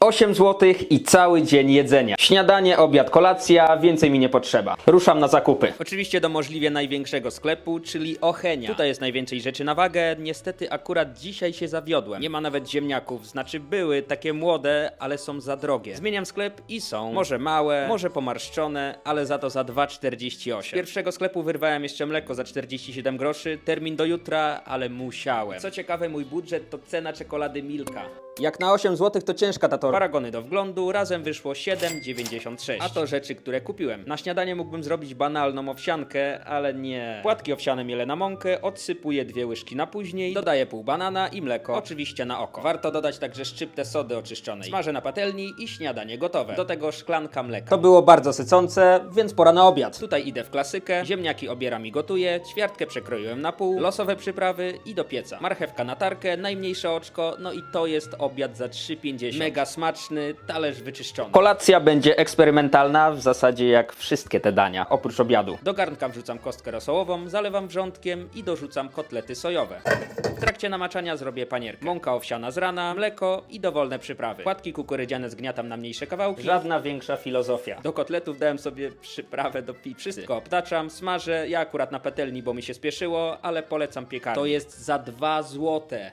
8 zł i cały dzień jedzenia. Śniadanie, obiad, kolacja, więcej mi nie potrzeba. Ruszam na zakupy. Oczywiście do możliwie największego sklepu, czyli Ochenia. Tutaj jest najwięcej rzeczy na wagę. Niestety akurat dzisiaj się zawiodłem. Nie ma nawet ziemniaków, znaczy były takie młode, ale są za drogie. Zmieniam sklep i są. Może małe, może pomarszczone, ale za to za 2,48. Z pierwszego sklepu wyrwałem jeszcze mleko za 47 groszy. Termin do jutra, ale musiałem. Co ciekawe, mój budżet to cena czekolady Milka. Jak na 8 zł to ciężka ta torba. Paragony do wglądu razem wyszło 7,96. A to rzeczy, które kupiłem. Na śniadanie mógłbym zrobić banalną owsiankę, ale nie. Płatki owsiane mielę na mąkę, odsypuję dwie łyżki na później, dodaję pół banana i mleko, oczywiście na oko. Warto dodać także szczyptę sody oczyszczonej. Smażę na patelni i śniadanie gotowe. Do tego szklanka mleka. To było bardzo sycące, więc pora na obiad. Tutaj idę w klasykę, ziemniaki obieram i gotuję, ćwiartkę przekroiłem na pół, losowe przyprawy i do pieca. Marchewka na tarkę, najmniejsze oczko, no i to jest obiad za 3,50. Mega smaczny, talerz wyczyszczony. Kolacja będzie eksperymentalna, w zasadzie jak wszystkie te dania, oprócz obiadu. Do garnka wrzucam kostkę rosołową, zalewam wrzątkiem i dorzucam kotlety sojowe. W trakcie namaczania zrobię panierkę. Mąka owsiana z rana, mleko i dowolne przyprawy. Płatki kukurydziane zgniatam na mniejsze kawałki. Żadna większa filozofia. Do kotletów dałem sobie przyprawę do pi. Wszystko obtaczam, smażę. Ja akurat na patelni, bo mi się spieszyło, ale polecam piekarnię. To jest za 2 złote.